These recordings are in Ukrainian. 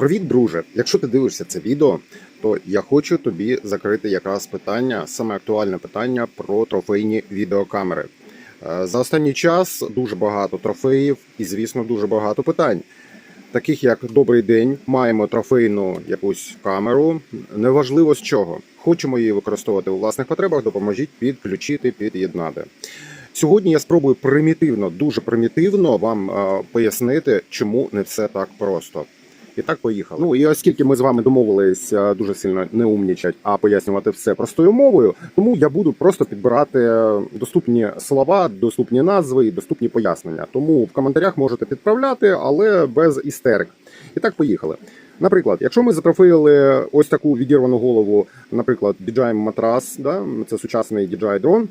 Привіт, друже! Якщо ти дивишся це відео, то я хочу тобі закрити якраз питання, саме актуальне питання про трофейні відеокамери. Е, За останній час дуже багато трофеїв і, звісно, дуже багато питань. Таких як добрий день, маємо трофейну якусь камеру. Неважливо з чого. Хочемо її використовувати у власних потребах, допоможіть підключити, під'єднати. Сьогодні я спробую примітивно, дуже примітивно вам е, пояснити, чому не все так просто. І так поїхали. Ну і оскільки ми з вами домовились е, дуже сильно не умнічать, а пояснювати все простою мовою, тому я буду просто підбирати е, доступні слова, доступні назви і доступні пояснення. Тому в коментарях можете підправляти, але без істерик. І так поїхали. Наприклад, якщо ми затрофеїли ось таку відірвану голову, наприклад, DJI Matras, да, це сучасний DJI дрон.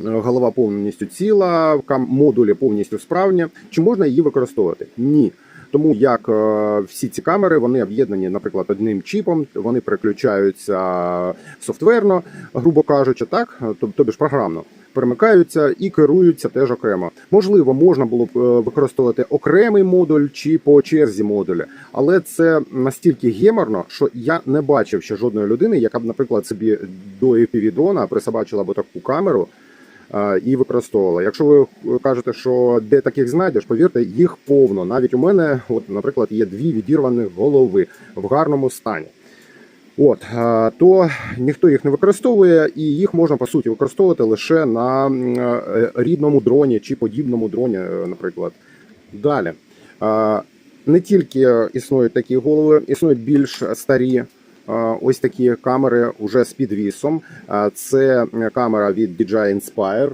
Е, Голова повністю ціла, модулі повністю справні. Чи можна її використовувати? Ні. Тому як е, всі ці камери вони об'єднані, наприклад, одним чіпом, вони переключаються софтверно, грубо кажучи, так, тобто ж програмно. Перемикаються і керуються теж окремо. Можливо, можна було б е, використовувати окремий модуль чи по черзі модулі, але це настільки геморно, що я не бачив ще жодної людини, яка б, наприклад, собі до дрона присобачила б таку камеру і використовувала. Якщо ви кажете, що де таких знайдеш, повірте, їх повно. Навіть у мене, от, наприклад, є дві відірвані голови в гарному стані. От е, то ніхто їх не використовує, і їх можна по суті використовувати лише на е, рідному дроні чи подібному дроні, е, наприклад. Далі. Е, Не тільки існують такі голови, існують більш старі е, ось такі камери уже з підвісом. Це камера від DJI Inspire.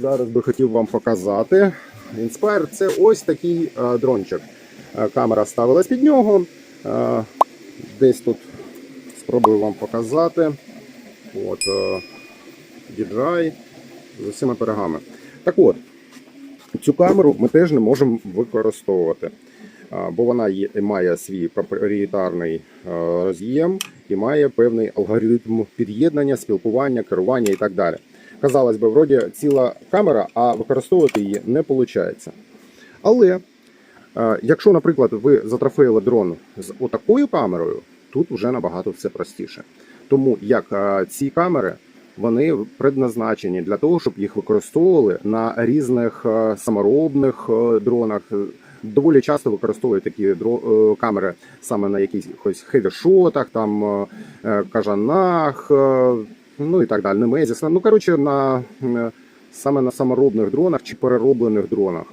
Зараз би хотів вам показати. Inspire це ось такий дрончик. Камера ставилась під нього. Десь тут спробую вам показати. От DJI з усіма пирогами. Так от, цю камеру ми теж не можемо використовувати, бо вона є, має свій проприєтарний е, роз'єм і має певний алгоритм під'єднання, спілкування, керування і так далі. Казалось би, вроді ціла камера, а використовувати її не виходить. Але е, якщо, наприклад, ви затрофеїли дрон з отакою камерою, тут вже набагато все простіше. Тому як е, ці камери вони предназначені для того, щоб їх використовували на різних саморобних дронах. Доволі часто використовують такі е, камери саме на якихось хевішотах, там е, е, кажанах, ну і так далі, немезіс. Ну коротше, на саме на саморобних дронах чи перероблених дронах.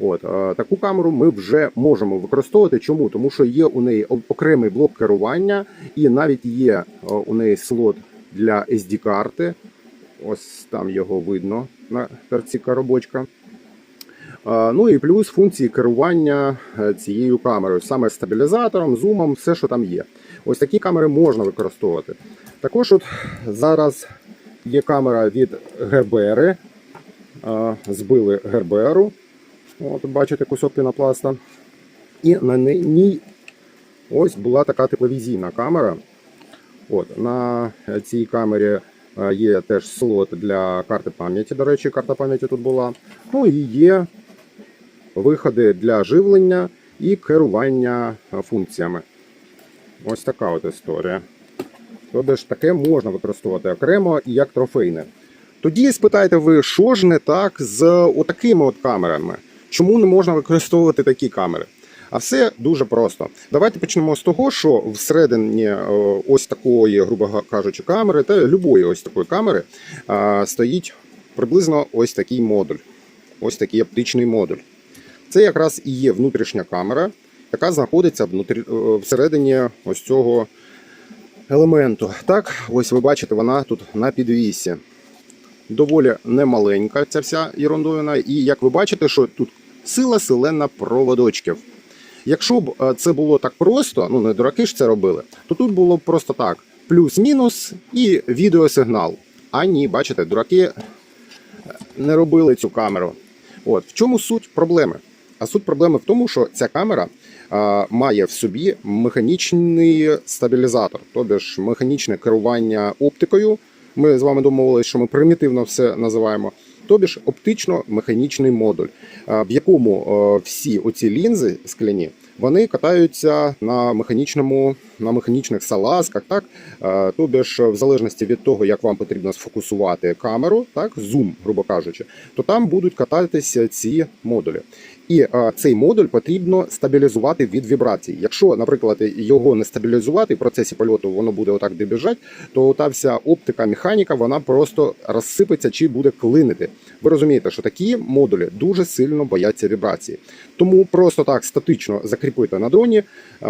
От таку камеру ми вже можемо використовувати. Чому? Тому що є у неї окремий блок керування, і навіть є у неї слот для SD карти. Ось там його видно на торці коробочка. Ну і плюс функції керування е, цією камерою, саме стабілізатором, зумом, все, що там є. Ось такі камери можна використовувати. Також от зараз є камера від Гербери. Збили Герберу. От, бачите кусок пінопласта. І на ній ось була така тепловізійна камера. От, на цій камері е, є теж слот для карти пам'яті. До речі, карта пам'яті тут була. Ну і є виходи для живлення і керування функціями. Ось така от історія. Тобто ж таке можна використовувати окремо і як трофейне. Тоді спитаєте ви, що ж не так з отакими от камерами? Чому не можна використовувати такі камери? А все дуже просто. Давайте почнемо з того, що всередині е, ось такої, грубо кажучи, камери, та любої ось такої камери стоїть приблизно ось такий модуль. Ось такий оптичний модуль. Це якраз і є внутрішня камера, яка знаходиться е, всередині ось цього елементу. Так, ось ви бачите, вона тут на підвісі. Доволі немаленька ця вся ерундовина. І як ви бачите, що тут сила селена проводочків. Якщо б е, це було так просто, ну не дураки ж це робили, то тут було б просто так: плюс-мінус і відеосигнал. А ні, бачите, дураки е, не робили цю камеру. От в чому суть проблеми? А суть проблеми в тому, що ця камера а, має в собі механічний стабілізатор, тобто ж механічне керування оптикою. Ми з вами домовилися, що ми примітивно все називаємо. Тобі ж оптично-механічний модуль, в якому всі оці лінзи скляні Вони катаються на механічному, на механічних салазках, так тобі ж, в залежності від того, як вам потрібно сфокусувати камеру, так зум, грубо кажучи, то там будуть кататися ці модулі. І а, цей модуль потрібно стабілізувати від вібрацій. Якщо, наприклад, його не стабілізувати в процесі польоту, воно буде отак дебіжать, то та вся оптика, механіка, вона просто розсипеться чи буде клинити. Ви розумієте, що такі модулі дуже сильно бояться вібрації. Тому просто так статично закріпити на дроні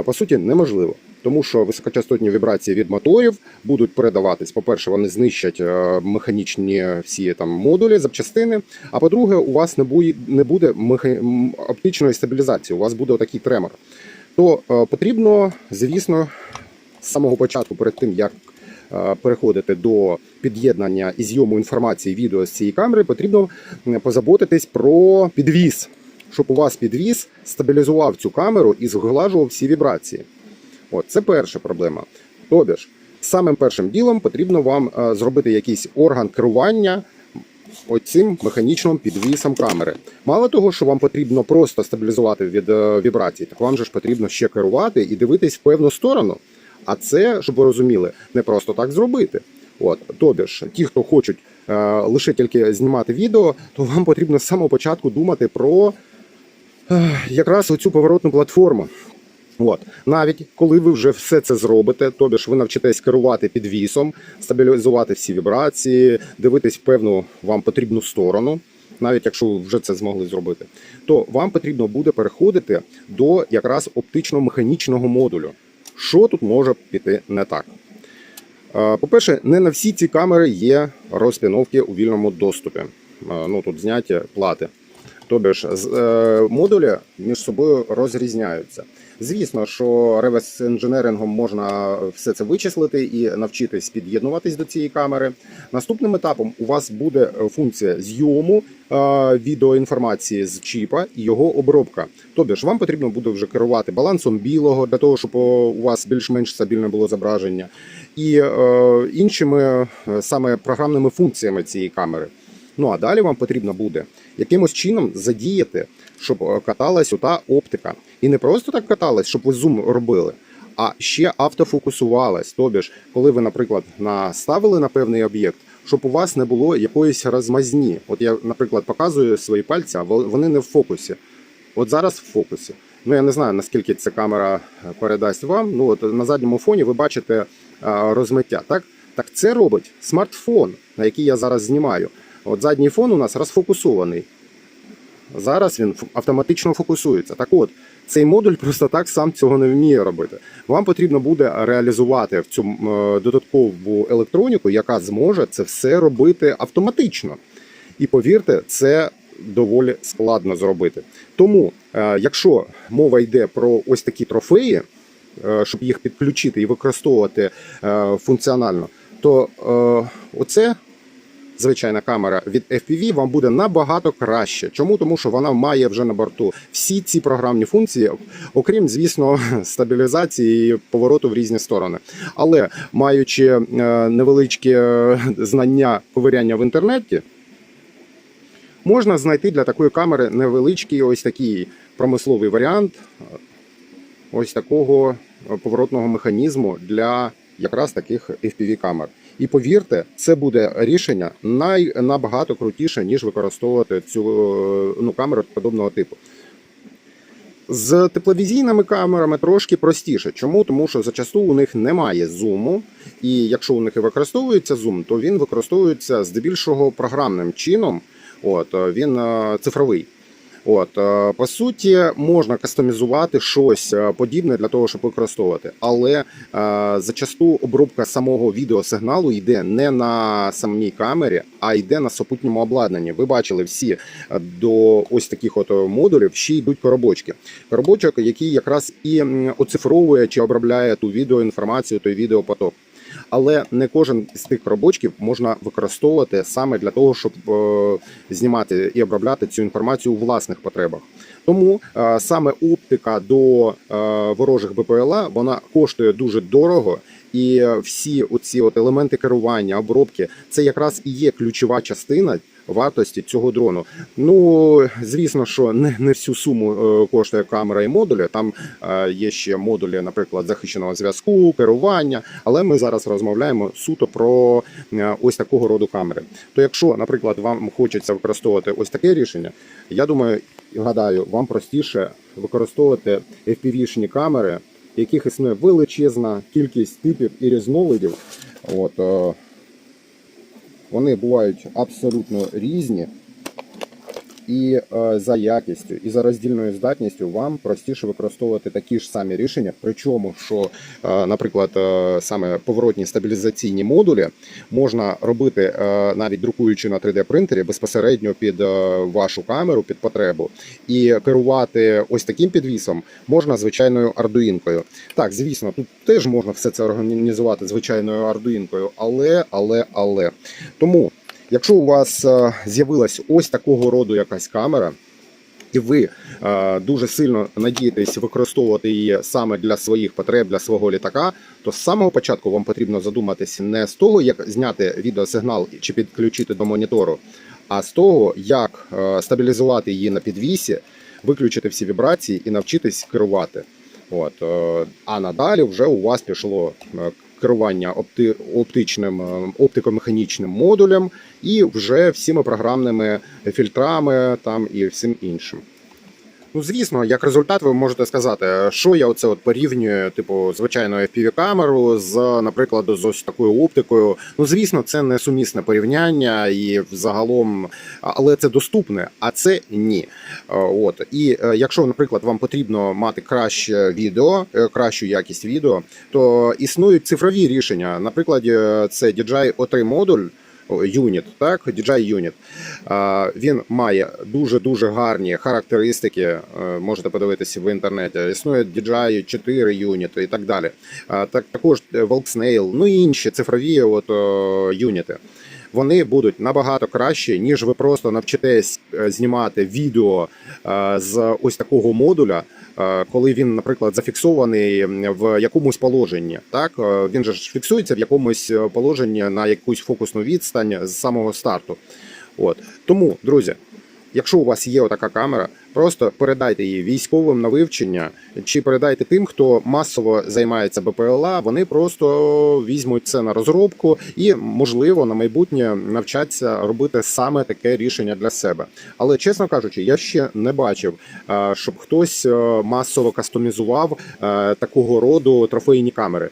по суті неможливо. Тому що високочастотні вібрації від моторів будуть передаватись. По-перше, вони знищать е, механічні всі там модулі, запчастини. А по-друге, у вас не буде, оптичної стабілізації, у вас буде такий тремор. То е, потрібно, звісно, з самого початку, перед тим як е, переходити до під'єднання і зйому інформації відео з цієї камери, потрібно позаботитись про підвіз, щоб у вас підвіз стабілізував цю камеру і зглажував всі вібрації. От це перша проблема. Тобі ж, самим першим ділом потрібно вам е, зробити якийсь орган керування оцим механічним підвісом камери. Мало того, що вам потрібно просто стабілізувати від е, вібрацій, так вам же ж потрібно ще керувати і дивитись в певну сторону. А це, щоб ви розуміли, не просто так зробити. От, тобі ж, ті, хто хочуть е, лише тільки знімати відео, то вам потрібно з самого початку думати про е, якраз оцю поворотну платформу. От навіть коли ви вже все це зробите, тобі ж ви навчитесь керувати підвісом, стабілізувати всі вібрації, дивитись в певну вам потрібну сторону, навіть якщо ви вже це змогли зробити, то вам потрібно буде переходити до якраз оптично-механічного модулю. Що тут може піти не так? Е, По-перше, не на всі ці камери є розпіновки у вільному доступі. Е, Ну тут зняті плати. Тобі ж е, модулі між собою розрізняються. Звісно, що реверс інженерингом можна все це вичислити і навчитись під'єднуватись до цієї камери. Наступним етапом у вас буде е, функція зйому е, відеоінформації з чіпа і його обробка. Тобі ж вам потрібно буде вже керувати балансом білого для того, щоб у вас більш-менш стабільне було зображення, і е, іншими е, саме програмними функціями цієї камери. Ну а далі вам потрібно буде якимось чином задіяти, щоб е, каталась ота оптика. І не просто так каталась, щоб ви зум робили, а ще автофокусувалась. Тобі ж, коли ви, наприклад, наставили на певний об'єкт, щоб у вас не було якоїсь розмазні. От я, наприклад, показую свої пальці, а во- вони не в фокусі. От зараз в фокусі. Ну я не знаю наскільки ця камера е, передасть вам. Ну от на задньому фоні ви бачите е, розмиття. Так, так це робить смартфон, на який я зараз знімаю. От задній фон у нас розфокусований. Зараз він автоматично фокусується. Так от, цей модуль просто так сам цього не вміє робити. Вам потрібно буде реалізувати в цю е, додаткову електроніку, яка зможе це все робити автоматично. І повірте, це доволі складно зробити. Тому, е, якщо мова йде про ось такі трофеї, е, щоб їх підключити і використовувати функціонально, то оце звичайна камера від FPV вам буде набагато краще. Чому? Тому що вона має вже на борту всі ці програмні функції, окрім, звісно, стабілізації і повороту в різні сторони. Але маючи е, невеличкі е, знання ковиряння в інтернеті, можна знайти для такої камери невеличкий ось такий промисловий варіант ось такого е, поворотного механізму для якраз таких FPV камер. І повірте, це буде рішення най, набагато крутіше, ніж використовувати цю е, ну, камеру подобного типу. З тепловізійними камерами трошки простіше. Чому? Тому що зачасту у них немає зуму, і якщо у них і використовується зум, то він використовується здебільшого програмним чином. От е, він е, цифровий. От е, по суті, можна кастомізувати щось е, подібне для того, щоб використовувати, але е, зачасту обробка самого відеосигналу йде не на самій камері, а йде на супутньому обладнанні. Ви бачили всі до ось таких от модулів ще йдуть коробочки. Коробочок, який якраз і оцифровує чи обробляє ту відеоінформацію, той відеопоток. Але не кожен з тих пробочків можна використовувати саме для того, щоб е, знімати і обробляти цю інформацію у власних потребах. Тому е, саме оптика до е, ворожих БПЛА вона коштує дуже дорого. І всі оці от елементи керування, обробки, це якраз і є ключова частина вартості цього дрону. Ну, звісно, що не, не всю суму е, коштує камера і модулі. Там е, є ще модулі, наприклад, захищеного зв'язку, керування. Але ми зараз розмовляємо суто про е, ось такого роду камери. То якщо, наприклад, вам хочеться використовувати ось таке рішення, я думаю, гадаю, вам простіше використовувати FPV-шні камери, яких існує величезна кількість типів і різновидів. От, вони бувають абсолютно різні. І е, за якістю, і за роздільною здатністю вам простіше використовувати такі ж самі рішення. Причому, що, е, наприклад, е, саме поворотні стабілізаційні модулі можна робити навіть друкуючи на 3D принтері безпосередньо під вашу камеру, під потребу, і керувати ось таким підвісом можна звичайною ардуїнкою. Так, звісно, тут теж можна все це організувати звичайною ардуїнкою, але, але, але тому. Якщо у вас е, з'явилась ось такого роду якась камера, і ви е, дуже сильно надієтесь використовувати її саме для своїх потреб, для свого літака, то з самого початку вам потрібно задуматися не з того, як зняти відеосигнал чи підключити до монітору, а з того, як е, стабілізувати її на підвісі, виключити всі вібрації і навчитись керувати. От, а надалі вже у вас пішло керування опти, оптичним е, оптико-механічним модулем і вже всіми програмними фільтрами там і всім іншим. Ну, звісно, як результат, ви можете сказати, що я оце от порівнюю, типу, звичайну FPV-камеру з, наприклад, з ось такою оптикою. Ну, звісно, це не сумісне порівняння і взагалом, але це доступне, а це ні. Е, От і е, якщо, наприклад, вам потрібно мати краще відео, е, кращу якість відео, то існують цифрові рішення. Наприклад, це DJI O3 модуль. Unit, так, DJI Unit. Він має дуже дуже гарні характеристики. е, Можете подивитися в інтернеті. Існує DJI 4 Unit і так далі. Так також Volksnail, ну і інші цифрові от юніти. Вони будуть набагато краще, ніж ви просто навчитесь е, знімати відео е, з ось такого модуля, е, коли він, наприклад, зафіксований в якомусь положенні. Так він же ж фіксується в якомусь положенні на якусь фокусну відстань з самого старту. От тому, друзі, якщо у вас є отака камера, просто передайте її військовим на вивчення, чи передайте тим, хто масово займається БПЛА. Вони просто візьмуть це на розробку і, можливо, на майбутнє навчаться робити саме таке рішення для себе. Але чесно кажучи, я ще не бачив, е, щоб хтось е, масово кастомізував е, такого роду трофейні камери.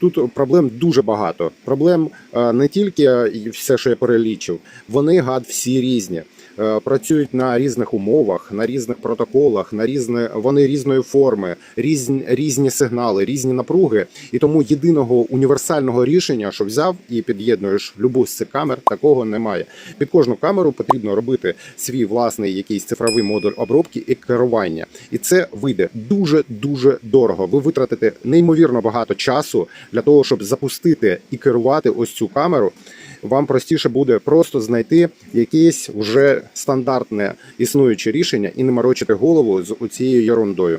Тут проблем дуже багато. Проблем не тільки все, що я перелічив, вони гад всі різні. Е, Працюють на різних умовах, на різних протоколах, на різне вони різної форми, різні, різні сигнали, різні напруги. І тому єдиного універсального рішення, що взяв і під'єднуєш любу з цих камер, такого немає. Під кожну камеру потрібно робити свій власний якийсь цифровий модуль обробки і керування. І це вийде дуже дуже дорого. Ви витратите неймовірно багато часу для того, щоб запустити і керувати ось цю камеру. Вам простіше буде просто знайти якесь вже стандартне існуюче рішення і не морочити голову з цією ерундою.